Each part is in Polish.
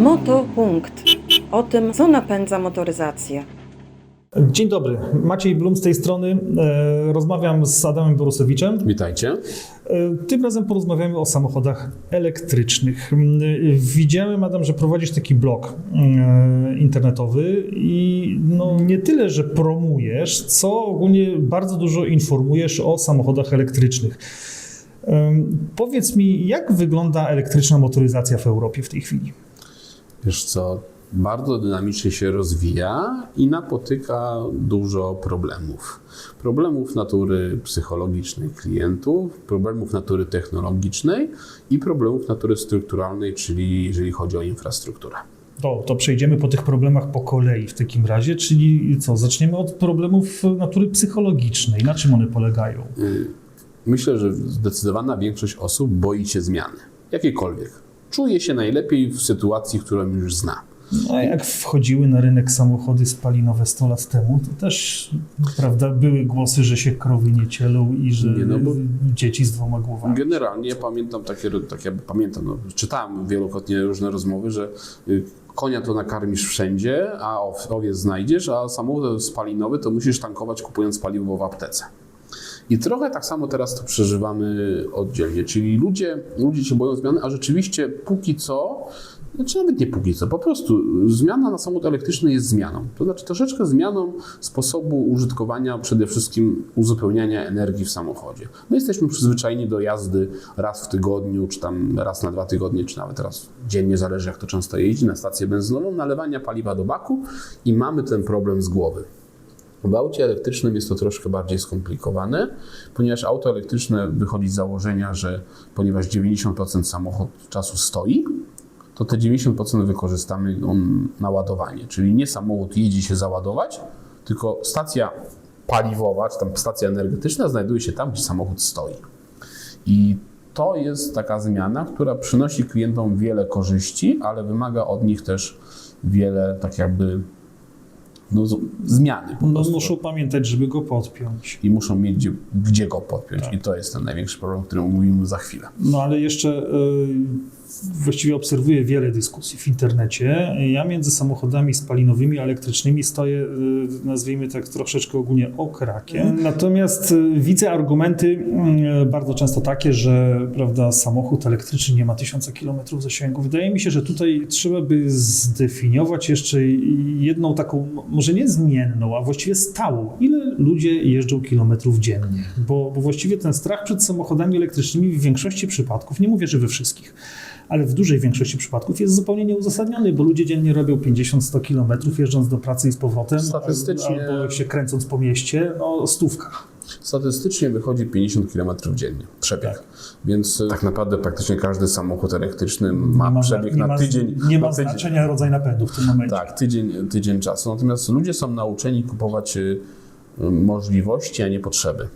Motopunkt. O tym, co napędza motoryzację. Dzień dobry, Maciej Blum z tej strony. E, Rozmawiam z Adamem Borusewiczem. Witajcie. E, Tym razem porozmawiamy o samochodach elektrycznych. Mm, Widziałem, Adam, że prowadzisz taki blog e, internetowy i no, nie tyle, że promujesz, co ogólnie bardzo dużo informujesz o samochodach elektrycznych. Powiedz mi, jak wygląda elektryczna motoryzacja w Europie w tej chwili? Wiesz co, bardzo dynamicznie się rozwija i napotyka dużo problemów. Problemów natury psychologicznej klientów, problemów natury technologicznej i problemów natury strukturalnej, czyli jeżeli chodzi o infrastrukturę. To, to przejdziemy po tych problemach po kolei w takim razie, czyli co, zaczniemy od problemów natury psychologicznej. Na czym one polegają? Myślę, że zdecydowana większość osób boi się zmiany, jakiejkolwiek. Czuje się najlepiej w sytuacji, którą już zna. A jak wchodziły na rynek samochody spalinowe 100 lat temu, to też prawda, były głosy, że się krowy nie cielą i że Nie, no bo- dzieci z dwoma głowami. Generalnie ja pamiętam takie, takie pamiętam, no, czytałem wielokrotnie różne rozmowy, że y, konia to nakarmisz wszędzie, a ow- owiec znajdziesz, a samochód spalinowy to musisz tankować kupując paliwo w aptece. I trochę tak samo teraz to przeżywamy oddzielnie, czyli ludzie, ludzie się boją zmiany, a rzeczywiście póki co, znaczy nawet nie póki co, po prostu zmiana na samochód elektryczny jest zmianą. To znaczy troszeczkę zmianą sposobu użytkowania, przede wszystkim uzupełniania energii w samochodzie. My jesteśmy przyzwyczajeni do jazdy raz w tygodniu, czy tam raz na dwa tygodnie, czy nawet raz dziennie, zależy jak to często jeździ, na stację benzynową, nalewania paliwa do baku i mamy ten problem z głowy. W aucie elektrycznym jest to troszkę bardziej skomplikowane, ponieważ auto elektryczne wychodzi z założenia, że ponieważ 90% samochód czasu stoi, to te 90% wykorzystamy na ładowanie. Czyli nie samochód jedzie się załadować, tylko stacja paliwowa, czy tam stacja energetyczna znajduje się tam, gdzie samochód stoi. I to jest taka zmiana, która przynosi klientom wiele korzyści, ale wymaga od nich też wiele tak jakby no, zmiany. No, muszą pamiętać, żeby go podpiąć. I muszą mieć gdzie, gdzie go podpiąć. I to jest ten największy problem, o którym mówimy za chwilę. No ale jeszcze y, właściwie obserwuję wiele dyskusji w internecie. Ja między samochodami spalinowymi a elektrycznymi stoję, y, nazwijmy tak troszeczkę ogólnie okrakiem. Natomiast y, widzę argumenty y, bardzo często takie, że prawda, samochód elektryczny nie ma tysiąca kilometrów zasięgu. Wydaje mi się, że tutaj trzeba by zdefiniować jeszcze jedną taką, może nie zmienną, a właściwie stałą. Ile ludzie jeżdżą kilometrów dziennie? Bo, bo właściwie ten strach przed samochodami elektrycznymi w większości przypadków, nie mówię, że we wszystkich, ale w dużej większości przypadków jest zupełnie nieuzasadniony, bo ludzie dziennie robią 50-100 kilometrów jeżdżąc do pracy i z powrotem, Statystycznie- albo się kręcąc po mieście, no stówka. Statystycznie wychodzi 50 km dziennie przebieg. Tak. Więc e, tak naprawdę praktycznie każdy samochód elektryczny ma, Nie przebieg na ma, tydzień. Nie ma tydzień. znaczenia rodzaj napędu w tym momencie. Tak, tydzień, tydzień czasu. Natomiast ludzie są nauczeni kupować y, możliwości, a nie potrzeby.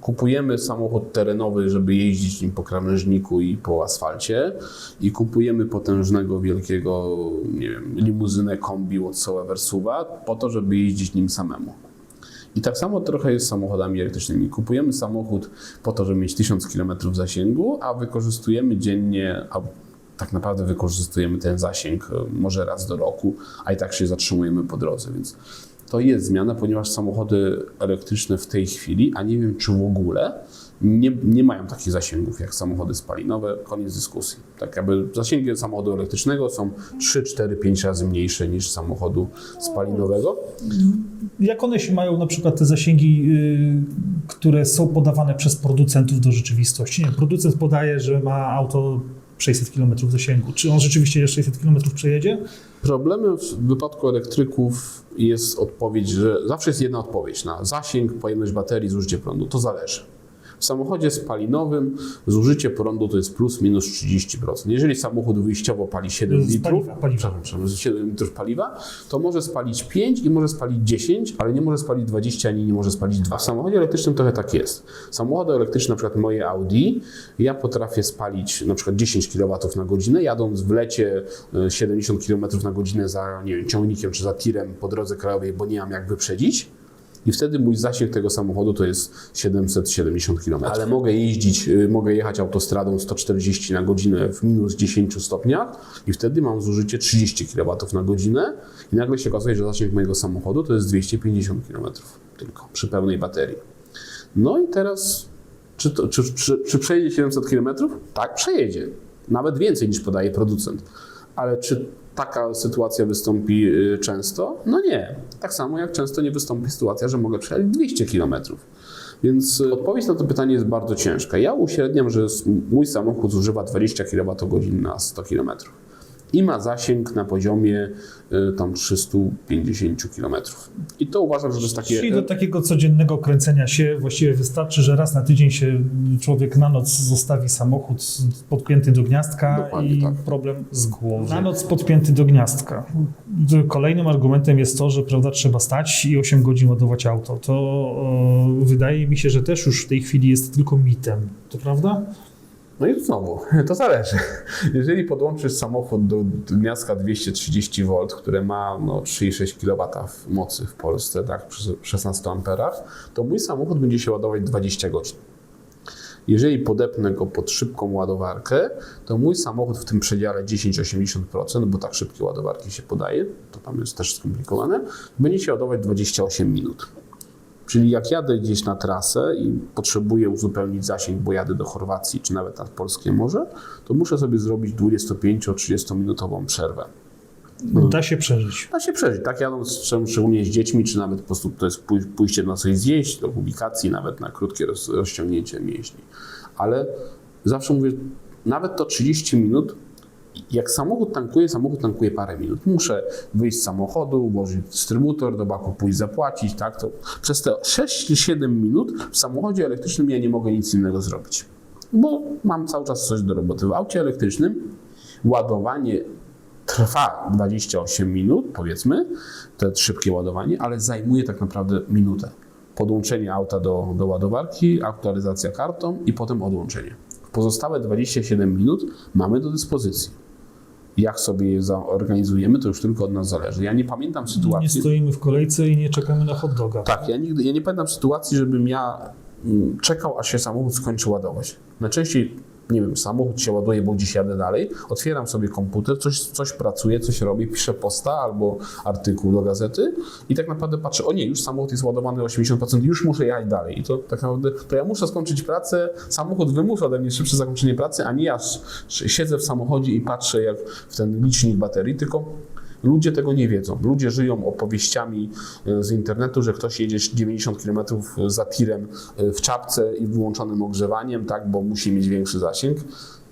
Kupujemy samochód terenowy, żeby jeździć nim po krawężniku i po asfalcie i kupujemy potężnego, wielkiego, nie wiem, limuzynę kombi whatsoever suwa po to, żeby jeździć nim samemu. I tak samo trochę jest z samochodami elektrycznymi. Kupujemy samochód po to, żeby mieć 1000 km zasięgu, a wykorzystujemy dziennie, a tak naprawdę wykorzystujemy ten zasięg e, może raz do roku, a i tak się zatrzymujemy po drodze. Więc to jest zmiana, ponieważ samochody elektryczne w tej chwili, a nie wiem czy w ogóle, nie, nie mają takich zasięgów jak samochody spalinowe. Koniec dyskusji. Tak jakby zasięgi samochodu elektrycznego są 3, 4, 5 razy mniejsze niż samochodu spalinowego. Jak one się mają na przykład te zasięgi, y, które są podawane przez producentów do rzeczywistości? Nie, producent podaje, że ma auto 600 km zasięgu. Czy on rzeczywiście jeszcze 600 km przejedzie? Problemem w wypadku elektryków jest odpowiedź, że zawsze jest jedna odpowiedź na zasięg, pojemność baterii, zużycie prądu. To zależy. W samochodzie spalinowym zużycie prądu to jest plus minus 30%. Jeżeli samochód wyjściowo pali 7 Z litrów, paliwa, paliwa. przepraszam, 7 litrów paliwa, to może spalić 5 i może spalić 10, ale nie może spalić 20 ani nie może spalić 2. W samochodzie elektrycznym trochę tak jest. Samochody elektryczne, na przykład moje Audi, ja potrafię spalić na przykład 10 kW na godzinę, jadąc w lecie e, 70 km na godzinę za nie wiem, ciągnikiem czy za tirem po drodze krajowej, bo nie mam jak wyprzedzić. I wtedy mój zasięg tego samochodu to jest 770 km. Ale mogę jeździć, y, mogę jechać autostradą 140 na godzinę w minus 10 stopniach i wtedy mam zużycie 30 kW na godzinę i nagle się okazuje, że zasięg mojego samochodu to jest 250 km tylko przy pełnej baterii. No i teraz, czy, to, czy, czy, czy przejedzie 700 km? Tak, przejedzie. Nawet więcej niż podaje producent. Ale czy taka sytuacja wystąpi y, często? No nie. Tak samo jak często nie wystąpi sytuacja, że mogę przejechać 200 km. Więc y, odpowiedź na to pytanie jest bardzo ciężka. Ja uśredniam, że mój samochód zużywa 20 kWh na 100 km i ma zasięg na poziomie y, tam 350 km. I to uważam, że to jest takie... Czyli do takiego codziennego kręcenia się właściwie wystarczy, że raz na tydzień się człowiek na noc zostawi samochód podpięty do gniazdka Dokładnie i tak. problem z głową. Na noc podpięty do gniazdka. Kolejnym argumentem jest to, że prawda, trzeba stać i 8 godzin ładować auto. To e, wydaje mi się, że też już w tej chwili jest tylko mitem. To prawda? No i znowu, to zależy. Jeżeli podłączysz samochód do gniazdka 230 V, które ma no, 3,6 kW mocy w Polsce, tak, przy 16 amperach, to mój samochód będzie się ładować 20 godzin. Jeżeli podepnę go pod szybką ładowarkę, to mój samochód w tym przedziale 10-80%, bo tak szybkie ładowarki się podaje, to tam jest też skomplikowane, będzie się ładować 28 minut. Czyli jak jadę gdzieś na trasę i potrzebuję uzupełnić zasięg, bo jadę do Chorwacji czy nawet nad polskie morze, to muszę sobie zrobić 25-30 minutową przerwę. Da się przeżyć. Da się przeżyć, tak jadąc szczególnie z dziećmi, czy nawet po prostu to jest pój- pójście na coś zjeść, do publikacji, nawet na krótkie roz, rozciągnięcie mięśni. Ale zawsze mówię, nawet to 30 minut, jak samochód tankuje, samochód tankuje parę minut. Muszę wyjść z samochodu, włożyć dystrybutor, do baku pójść zapłacić, tak? To przez te 6-7 minut w samochodzie elektrycznym ja nie mogę nic innego zrobić. Bo mam cały czas coś do roboty. W aucie elektrycznym ładowanie trwa 28 minut, powiedzmy, to szybkie ładowanie, ale zajmuje tak naprawdę minutę. Podłączenie auta do, do ładowarki, aktualizacja kartą i potem odłączenie. Pozostałe 27 minut mamy do dyspozycji. Jak sobie je zaorganizujemy, to już tylko od nas zależy. Ja nie pamiętam Nie sytuacji. stoimy w kolejce i nie czekamy na hot doga. Tak, ja, nigdy, ja nie pamiętam sytuacji, żebym ja mm, czekał, aż się samochód skończy ładować. Najczęściej, nie wiem, samochód się ładuje, bo gdzieś jadę dalej, otwieram sobie komputer, coś, coś pracuję, coś robię, piszę posta albo artykuł do gazety i tak naprawdę patrzę, o nie, już samochód jest ładowany 80%, już muszę jechać dalej. I to tak naprawdę, to ja muszę skończyć pracę, samochód wymusza ode mnie szybsze zakończenie pracy, a nie ja siedzę w samochodzie i patrzę jak w ten licznik baterii, tylko Ludzie tego nie wiedzą. Ludzie żyją opowieściami e, z internetu, że ktoś jedzie 90 km za tirem e, w czapce i wyłączonym ogrzewaniem, tak, bo musi mieć większy zasięg.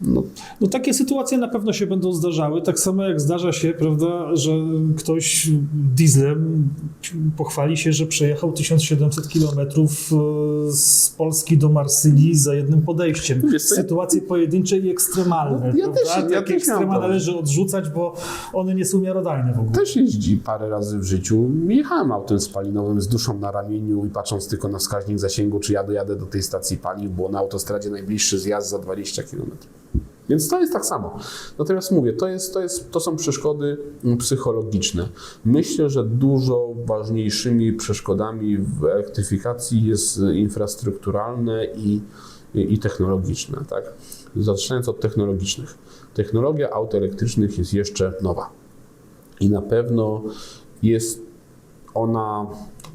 No, No takie sytuacje na pewno się będą zdarzały, tak samo jak zdarza się, prawda, że ktoś dieslem pochwali się, że przejechał 1700 km z Polski do Marsylii za jednym podejściem. Wiesz co, ja- Sytuacje pojedyncze i ekstremalne, No, ja prawda? też- ja Takie też ekstrema należy odrzucać, bo one nie są miarodajne w ogóle. też jeździ parę razy w życiu. Jechałem autem spalinowym z duszą na ramieniu i patrząc tylko na wskaźnik zasięgu, czy ja dojadę do tej stacji paliw, bo na autostradzie najbliższy zjazd za 20 km. Więc to jest tak samo. Natomiast mówię, to, jest, to, jest, to są przeszkody mm, psychologiczne. Myślę, że dużo ważniejszymi przeszkodami w elektryfikacji jest y, infrastrukturalne i, i, i technologiczne. Tak? Zaczynając od technologicznych. Technologia aut elektrycznych jest jeszcze nowa. I na pewno jest ona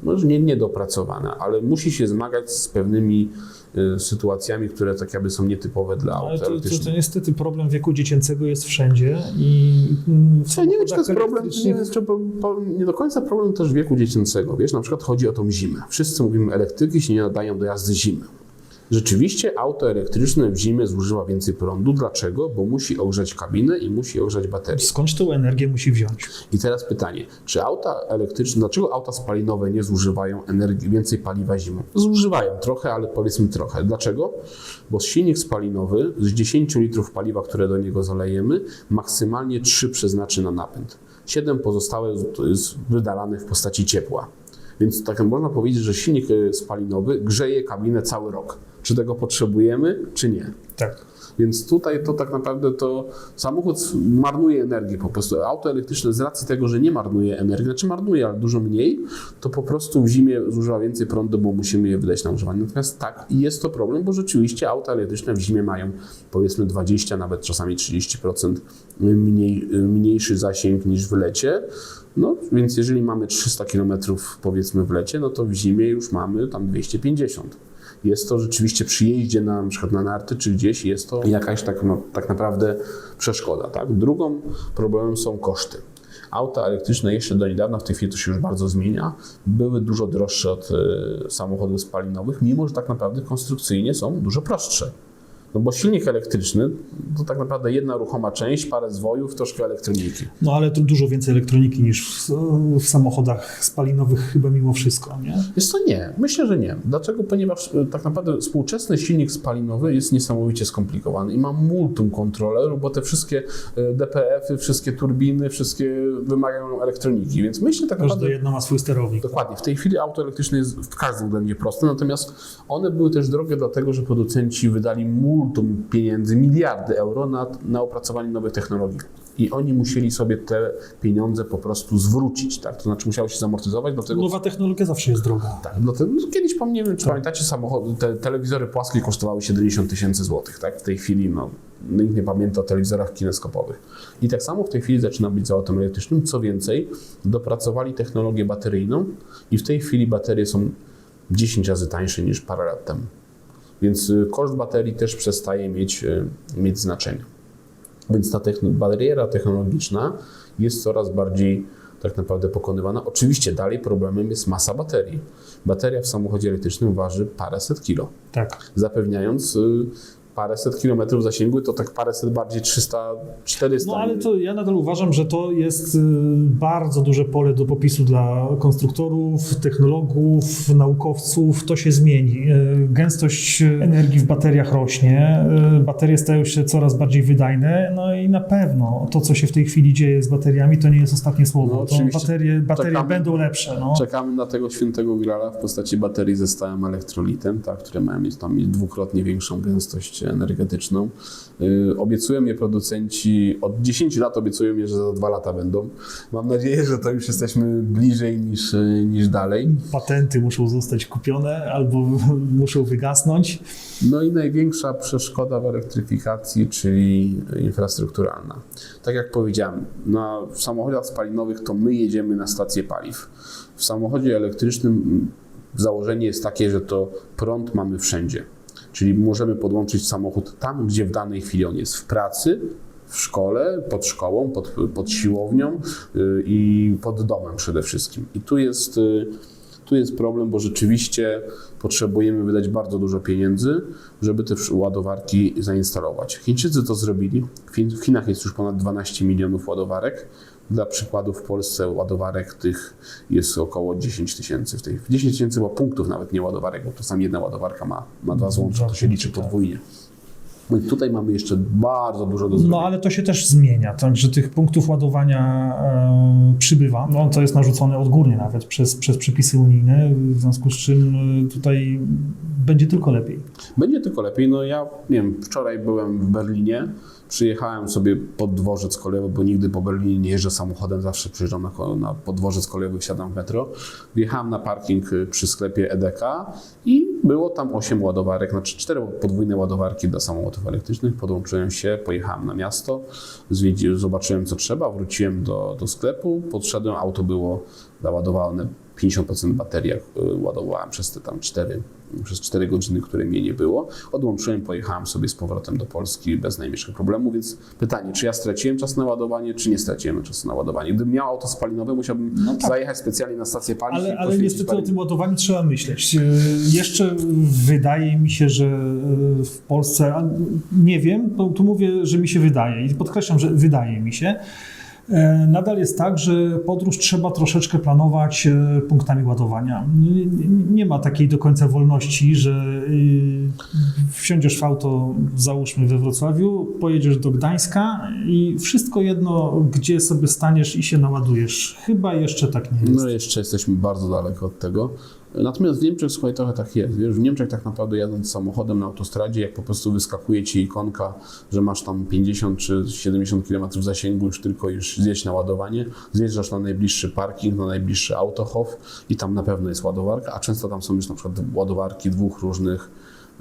może nie niedopracowana, ale musi się zmagać z pewnymi sytuacjami, które tak jakby są nietypowe dla Ale aut to, to, to niestety problem wieku dziecięcego jest wszędzie i mm, Ja nie wiem, czy to jest problem, nie, nie do końca problem też wieku dziecięcego. Wiesz, na przykład chodzi o tą zimę. Wszyscy mówimy, elektryki się nie nadają do jazdy zimy. Rzeczywiście auto elektryczne w zimę zużywa więcej prądu. Dlaczego? Bo musi ogrzać kabinę i musi ogrzać baterię. Skądś tą energię musi wziąć? I teraz pytanie, czy auta elektryczne, dlaczego auta spalinowe nie zużywają energii, więcej paliwa zimą? Zużywają trochę, ale powiedzmy trochę. Dlaczego? Bo silnik spalinowy z 10 litrów paliwa, które do niego zalejemy, maksymalnie 3 przeznaczy na napęd. 7 pozostałe jest wydalane w postaci ciepła. Więc tak można powiedzieć, że silnik e, spalinowy grzeje kabinę cały rok. Czy tego potrzebujemy, czy nie. Tak. Więc tutaj to tak naprawdę to samochód marnuje energię po prostu. Auto elektryczne z racji tego, że nie marnuje energii, znaczy marnuje, ale dużo mniej, to po prostu w zimie zużywa więcej prądu, bo musimy je wydać na używanie. Natomiast tak, jest to problem, bo rzeczywiście auta elektryczne w zimie mają powiedzmy 20, nawet czasami 30% mniej, mniejszy zasięg niż w lecie. No, więc jeżeli mamy 300 km powiedzmy w lecie, no to w zimie już mamy tam 250 jest to rzeczywiście przy jeździe na, na przykład na narty czy gdzieś, jest to jakaś tak, no, tak naprawdę przeszkoda. Tak? Drugą problemem są koszty. Auta elektryczne jeszcze do niedawna, w tej chwili to się już bardzo zmienia, były dużo droższe od e, samochodów spalinowych, mimo że tak naprawdę konstrukcyjnie są dużo prostsze. No bo silnik elektryczny to tak naprawdę jedna ruchoma część, parę zwojów, troszkę elektroniki. No ale tu dużo więcej elektroniki niż w, w samochodach spalinowych chyba mimo wszystko, nie? Jest to nie. Myślę, że nie. Dlaczego? Ponieważ e, tak naprawdę współczesny silnik spalinowy jest niesamowicie skomplikowany i ma multum kontrolerów, bo te wszystkie e, DPF-y, wszystkie turbiny, wszystkie wymagają elektroniki, więc myślę tak naprawdę... jedno ma swój sterownik. Dokładnie. W tej chwili auto elektryczne jest w każdym względzie proste, natomiast one były też drogie dlatego, że producenci wydali multum pieniędzy, miliardy euro na, na opracowanie nowych technologii. I oni musieli sobie te pieniądze po prostu zwrócić, tak? To znaczy musiało się zamortyzować, dlatego Nowa technologia zawsze jest droga. tak, dlatego, no, kiedyś po- wiem, czy pamiętacie, samochody, te telewizory płaskie kosztowały 70 tysięcy złotych, tak? W tej chwili, no, nikt nie pamięta o telewizorach kineskopowych. I tak samo w tej chwili zaczyna być z autem elektrycznym. Co więcej, dopracowali technologię bateryjną i w tej chwili baterie są 10 razy tańsze niż parę lat temu. Więc y, koszt baterii też przestaje mieć, y, mieć znaczenie. Więc ta techn- bariera technologiczna jest coraz bardziej tak naprawdę pokonywana. Oczywiście dalej problemem jest masa baterii. Bateria w samochodzie elektrycznym waży paręset kilo, Tak. zapewniając y, paręset kilometrów zasięgu, to tak paręset bardziej 300, 400. No ale to ja nadal uważam, że to jest y, bardzo duże pole do popisu dla konstruktorów, technologów, naukowców. To się zmieni. Y, Gęstość energii w bateriach rośnie, y, baterie stają się coraz bardziej wydajne, no i na pewno to, co się w tej chwili dzieje z bateriami, to nie jest ostatnie słowo. No, to oczywiście. baterie, baterie Czekamy. będą lepsze. No. Czekamy na tego świętego grala w postaci baterii ze stałym elektrolitem, tak, które mają mieć tam dwukrotnie większą gęstość energetyczną. Yy, obiecują je producenci, od 10 lat obiecują je, że za dwa lata będą. Mam nadzieję, że to już jesteśmy bliżej niż, yy, niż dalej. Patenty muszą zostać kupione albo muszą wygasnąć. No i największa przeszkoda w elektryfikacji, czyli infrastrukturalna. Tak jak powiedziałem, na, samochodach spalinowych to my jedziemy na stację paliw. W samochodzie elektrycznym założenie jest takie, że to prąd mamy wszędzie. Czyli możemy podłączyć samochód tam, gdzie w danej chwili on jest w pracy, w szkole, pod szkołą, pod, pod siłownią yy, i pod domem przede wszystkim. I tu jest, yy, tu jest problem, bo rzeczywiście potrzebujemy wydać bardzo dużo pieniędzy, żeby te ładowarki zainstalować. Chińczycy to zrobili. W Chinach jest już ponad 12 milionów ładowarek. Dla przykładu w Polsce ładowarek tych jest około 10 tysięcy w tej 10 tysięcy bo punktów nawet nie ładowarek, bo czasami jedna ładowarka ma, ma dwa złącza, to się liczy podwójnie. No i tutaj mamy jeszcze bardzo dużo do zrobienia. No ale to się też zmienia, także tych punktów ładowania e, przybywa. No, to jest narzucone odgórnie nawet przez, przez przepisy unijne, w związku z czym e, tutaj będzie tylko lepiej. Będzie tylko lepiej. No ja, nie wiem, wczoraj byłem w Berlinie, przyjechałem sobie pod dworzec kolejowy, bo nigdy po Berlinie nie jeżdżę samochodem, zawsze przyjeżdżam na, na podworzec kolejowy, wsiadam w metro. Wjechałem na parking y, przy sklepie EDK i było tam 8 ładowarek, znaczy 4 podwójne ładowarki dla samochodów elektrycznych. Podłączyłem się, pojechałem na miasto, zobaczyłem co trzeba, wróciłem do, do sklepu, podszedłem, auto było załadowane 50% baterii, jak y, ładowałem przez te tam 4, przez 4 godziny, które mnie nie było. Odłączyłem, pojechałem sobie z powrotem do Polski bez najmniejszego problemu, więc pytanie, czy ja straciłem czas na ładowanie, czy nie straciłem czasu na ładowanie? Gdybym miał auto spalinowe, musiałbym No tak. zajechać specjalnie na stację paliw Ale, ale niestety parę o tym ładowaniu trzeba myśleć. E, Jeszcze wydaje mi się, że e, w Polsce, nie wiem, tu mówię, że mi się wydaje i podkreślam, że wydaje mi się, nadal jest tak, że podróż trzeba troszeczkę planować e, punktami ładowania. Nie, ma takiej do końca wolności, że y, wsiądziesz w auto, załóżmy we Wrocławiu, pojedziesz do Gdańska i wszystko jedno, gdzie sobie staniesz i się naładujesz. Chyba jeszcze tak nie jest. No jeszcze jesteśmy bardzo daleko od tego. Natomiast w Niemczech, słuchaj, trochę tak jest. Wiesz, w Niemczech tak naprawdę jadąc samochodem na autostradzie, jak po prostu wyskakuje ci ikonka, że masz tam 50 czy 70 km zasięgu, już tylko już zjeść na ładowanie, zjeżdżasz na najbliższy parking, na najbliższy autohof i tam na pewno jest ładowarka, a często tam są już na przykład ładowarki dwóch różnych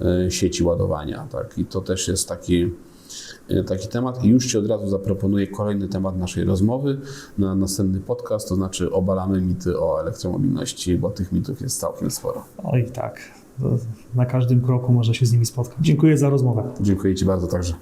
e, sieci ładowania, tak? I to też jest taki taki temat i już Ci od razu zaproponuję kolejny temat naszej rozmowy na następny podcast, to znaczy obalamy mity o elektromobilności, bo tych mitów jest całkiem sporo. Oj tak, na każdym kroku można się z nimi spotkać. Dziękuję za rozmowę. Dziękuję Ci bardzo także.